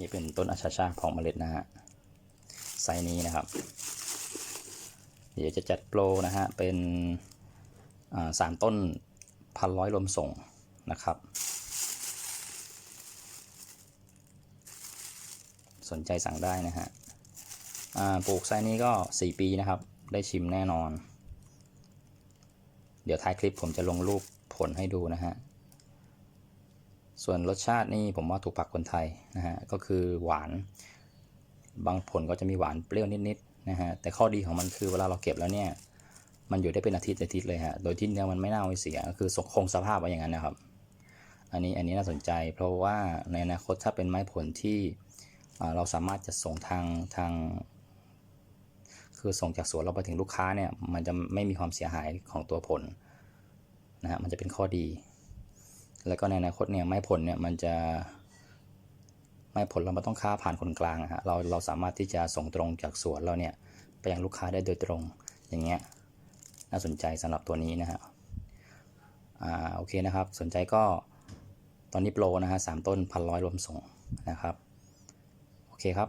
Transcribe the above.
นี่เป็นต้นอาชาชาของเมล็ดนะฮะไซส์นี้นะครับ เดี๋ยวจะจัดโปรนะฮะ เป็นสามต้นพันร้อยลมส่งนะครับ สนใจสั่งได้นะฮะปลูกไซส์นี้ก็ 4 ปีนะครับ ได้ชิมแน่นอน เดี๋ยวท้ายคลิปผมจะลงรูปผลให้ดูนะฮะ ส่วนรสชาตินี่ผมว่าถูกปากคนไทยนะฮะก็คือหวาน บางผลก็จะมีหวานเปรี้ยวนิดๆนะฮะแต่ข้อดีของมันคือเวลาเราเก็บแล้วเนี่ยมันอยู่ได้เป็นอาทิตย์อาทิตย์เลยฮะโดยที่เนื้อมันไม่เน่าไม่เสียก็คือคงสภาพไว้อย่างนั้นนะครับ อันนี้อันนี้น่าสนใจ เพราะว่าในอนาคตถ้าเป็นไม้ผลที่เราสามารถจะส่งทางทางคือส่งจากสวนเราไปถึงลูกค้าเนี่ยมันจะไม่มีความเสียหายของตัวผลนะฮะมันจะเป็นข้อดี แล้วก็ในอนาคตเนี่ยไม้ผลเนี่ยมันจะไม้ผลเราไม่ต้องค้าผ่านคนกลางอะฮะเราเราสามารถที่จะส่งตรงจากสวนเราเนี่ยไปยังลูกค้าได้โดยตรงอย่างเงี้ยน่าสนใจสำหรับตัวนี้นะฮะอ่าโอเคนะครับ สนใจก็ตอนนี้โปรนะฮะสามต้นพันร้อยรวมส่งนะครับ โอเคครับ